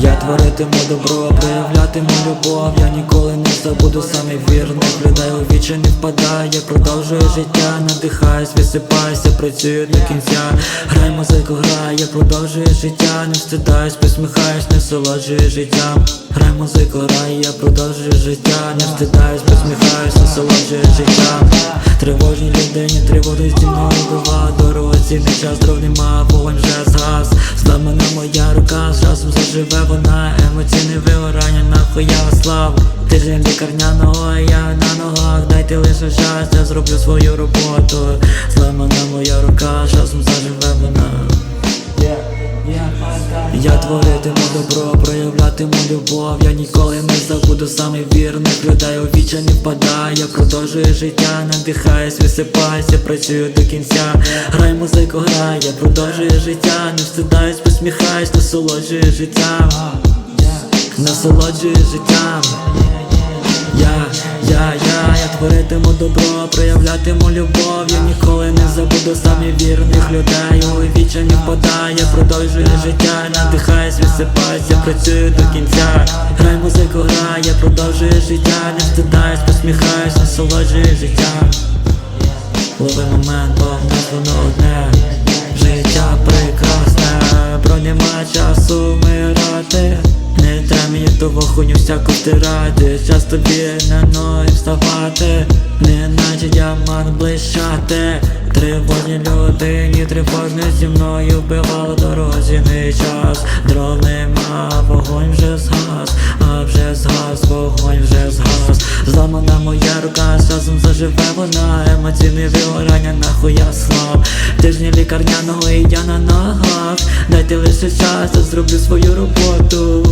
творитиму добро, проявлятиму любов, я ніколи не забуду саме вірних людей. Вічі не впадає, продовжую життя, надихаюсь, висипаюся, працюю до кінця. Грай музику, грай, я продовжую життя, не встидаюсь, посміхаюсь, насолоджую життям. Грай музику, грай, я продовжую життя, не встидаюсь, посміхаюсь, насолоджую життям. Тривожній людині тривожить зі мною бува дорозі, не час дров нема, вогонь вже згас заживе вона Емоційне вигорання, нахуй я Ти Тиждень лікарняного, а я на ногах. Дайте лише час, я зроблю свою роботу. Зламана моя рука, часом заживе вона. Я творитиму добро, проявлятиму любов, я ніколи не забуду саме вірних людей. У віча не впадаю, я продовжую життя, надихаюсь, висипаюся, працюю до кінця. Грай музику, грай, я продовжую життя, не встидаюсь, посміхаюсь, насолоджую життям, насолоджую життям. Я, я, я, я творитиму добро, проявлятиму любов, я ніколи не забуду самі вірних людей. У віча не впадає, працюю до кінця. Грай музику, грай, я продовжую життя, не встидаюсь, посміхаюсь, насолоджую життям. Лови момент, бо в нас воно одне. Життя прекрасне, бро нема часу вмирати. Не треба мені того хуйню всяку втирати Час тобі на ноги вставати. Не наче діамант блищати Тривожні людині, тривожні зі мною вбивало дорозі не час. Дров нема, вогонь вже згас, а вже згас, вогонь вже згас. Зламана моя рука, з заживе вона. Емоційне вигорання, нахуй я слав Тижні лікарняного і я на ногах. Дайте лише час, я зроблю свою роботу